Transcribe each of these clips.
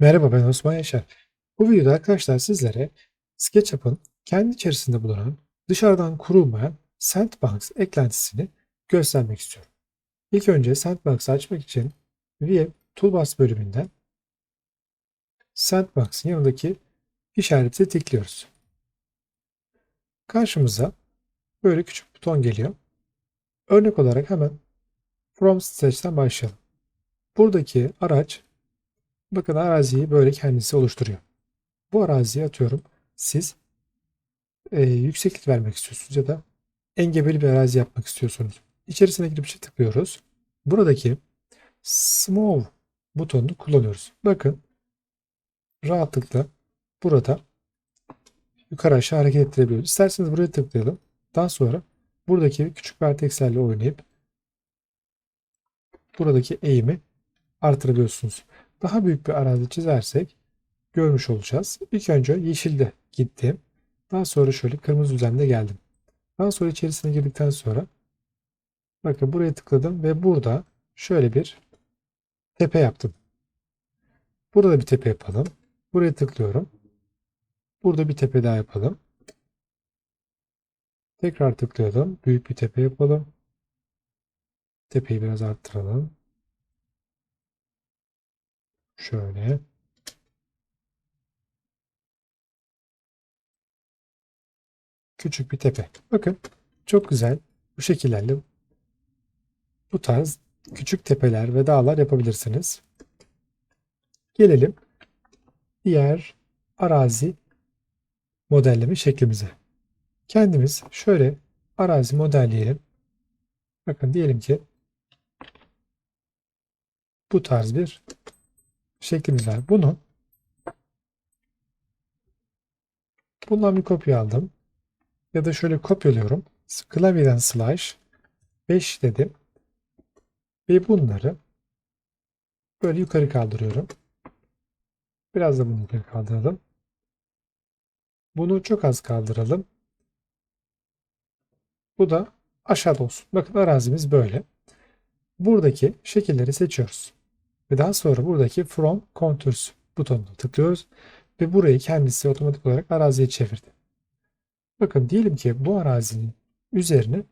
Merhaba ben Osman Yaşar. Bu videoda arkadaşlar sizlere SketchUp'ın kendi içerisinde bulunan dışarıdan kurulmayan Sandbox eklentisini göstermek istiyorum. İlk önce Sandbox'ı açmak için View Toolbars bölümünden Sandbox'ın yanındaki işareti tıklıyoruz. Karşımıza böyle küçük buton geliyor. Örnek olarak hemen From Sketch'ten başlayalım. Buradaki araç Bakın araziyi böyle kendisi oluşturuyor. Bu araziye atıyorum siz e, yükseklik vermek istiyorsunuz ya da engebeli bir arazi yapmak istiyorsunuz. İçerisine girip şey tıklıyoruz. Buradaki Smooth butonunu kullanıyoruz. Bakın rahatlıkla burada yukarı aşağı hareket ettirebiliyoruz. İsterseniz buraya tıklayalım. Daha sonra buradaki küçük vertekslerle oynayıp buradaki eğimi artırabiliyorsunuz daha büyük bir arazi çizersek görmüş olacağız. İlk önce yeşilde gittim. Daha sonra şöyle kırmızı düzlemde geldim. Daha sonra içerisine girdikten sonra bakın buraya tıkladım ve burada şöyle bir tepe yaptım. Burada bir tepe yapalım. Buraya tıklıyorum. Burada bir tepe daha yapalım. Tekrar tıklayalım. Büyük bir tepe yapalım. Tepeyi biraz arttıralım. Şöyle. Küçük bir tepe. Bakın çok güzel bu şekillerle bu tarz küçük tepeler ve dağlar yapabilirsiniz. Gelelim diğer arazi modelleme şeklimize. Kendimiz şöyle arazi modelleyelim. Bakın diyelim ki bu tarz bir şeklimiz var. Bunu bundan bir kopya aldım. Ya da şöyle kopyalıyorum. Klavyeden slash 5 dedim. Ve bunları böyle yukarı kaldırıyorum. Biraz da bunu yukarı kaldıralım. Bunu çok az kaldıralım. Bu da aşağıda olsun. Bakın arazimiz böyle. Buradaki şekilleri seçiyoruz. Ve daha sonra buradaki From Contours butonuna tıklıyoruz. Ve burayı kendisi otomatik olarak araziye çevirdi. Bakın diyelim ki bu arazinin üzerine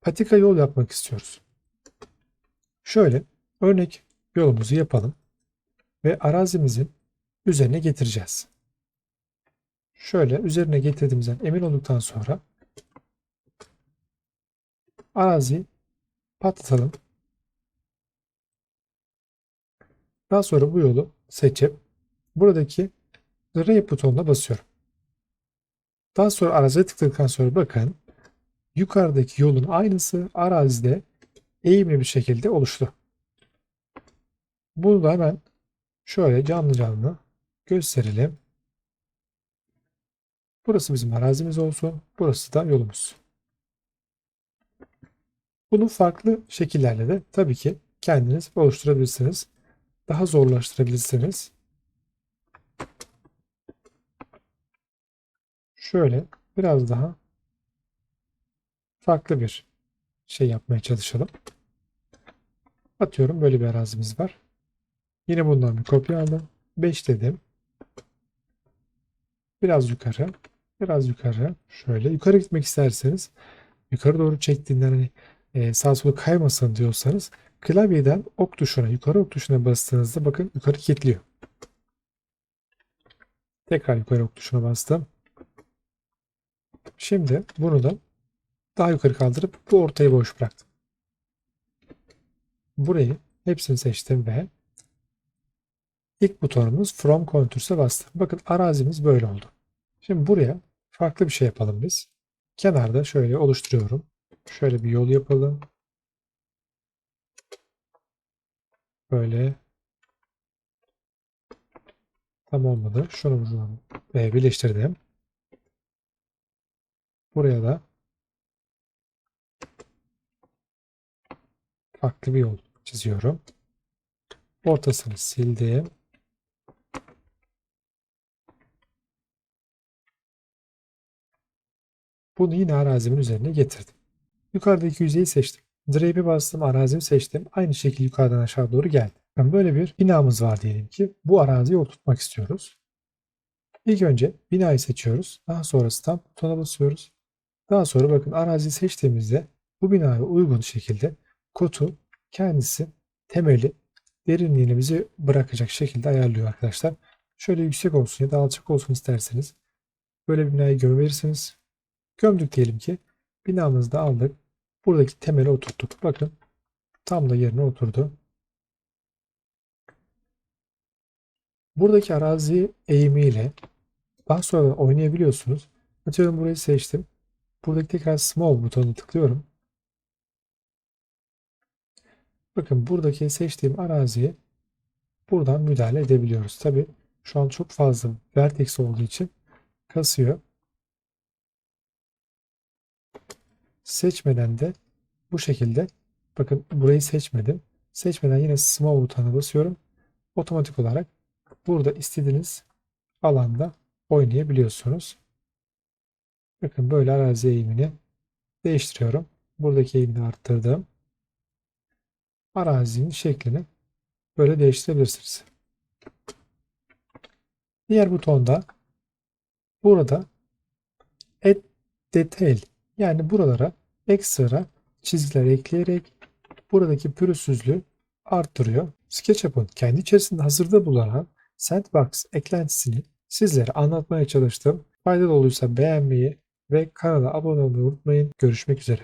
patika yol yapmak istiyoruz. Şöyle örnek yolumuzu yapalım. Ve arazimizin üzerine getireceğiz. Şöyle üzerine getirdiğimizden emin olduktan sonra araziyi patlatalım. Daha sonra bu yolu seçip buradaki Ray butonuna basıyorum. Daha sonra araziye tıkladıktan sonra bakın yukarıdaki yolun aynısı arazide eğimli bir şekilde oluştu. Bunu da hemen şöyle canlı canlı gösterelim. Burası bizim arazimiz olsun. Burası da yolumuz. Bunu farklı şekillerle de tabii ki kendiniz oluşturabilirsiniz daha zorlaştırabilirsiniz. Şöyle biraz daha farklı bir şey yapmaya çalışalım. Atıyorum böyle bir arazimiz var. Yine bundan bir kopya aldım. 5 dedim. Biraz yukarı. Biraz yukarı. Şöyle yukarı gitmek isterseniz yukarı doğru çektiğinden hani e, sağ sola kaymasın diyorsanız Klavyeden ok tuşuna, yukarı ok tuşuna bastığınızda bakın yukarı kilitliyor. Tekrar yukarı ok tuşuna bastım. Şimdi bunu da daha yukarı kaldırıp bu ortayı boş bıraktım. Burayı hepsini seçtim ve ilk butonumuz From Contours'a bastım. Bakın arazimiz böyle oldu. Şimdi buraya farklı bir şey yapalım biz. Kenarda şöyle oluşturuyorum. Şöyle bir yol yapalım. Böyle. Tam olmadı. Şunu buradan e, birleştirdim. Buraya da farklı bir yol çiziyorum. Ortasını sildim. Bunu yine arazimin üzerine getirdim. Yukarıdaki yüzeyi seçtim. Drape'i bastım, arazimi seçtim. Aynı şekilde yukarıdan aşağı doğru geldi. Yani böyle bir binamız var diyelim ki bu araziyi oturtmak istiyoruz. İlk önce binayı seçiyoruz. Daha sonra stamp butonuna basıyoruz. Daha sonra bakın araziyi seçtiğimizde bu binaya uygun şekilde kotu kendisi temeli derinliğini bize bırakacak şekilde ayarlıyor arkadaşlar. Şöyle yüksek olsun ya da alçak olsun isterseniz böyle bir binayı gömerirsiniz. Gömdük diyelim ki binamızı da aldık. Buradaki temeli oturttuk. Bakın tam da yerine oturdu. Buradaki arazi eğimiyle daha sonra oynayabiliyorsunuz. Atıyorum burayı seçtim. Buradaki tekrar small butonuna tıklıyorum. Bakın buradaki seçtiğim araziye buradan müdahale edebiliyoruz. Tabi şu an çok fazla vertex olduğu için kasıyor. Seçmeden de bu şekilde bakın burayı seçmedim. Seçmeden yine small butonuna basıyorum. Otomatik olarak burada istediğiniz alanda oynayabiliyorsunuz. Bakın böyle arazi eğimini değiştiriyorum. Buradaki eğimini arttırdım. Arazinin şeklini böyle değiştirebilirsiniz. Diğer butonda burada Add Detail yani buralara ekstra çizgiler ekleyerek buradaki pürüzsüzlüğü arttırıyor. SketchUp'ın kendi içerisinde hazırda bulunan Sandbox eklentisini sizlere anlatmaya çalıştım. Faydalı olduysa beğenmeyi ve kanala abone olmayı unutmayın. Görüşmek üzere.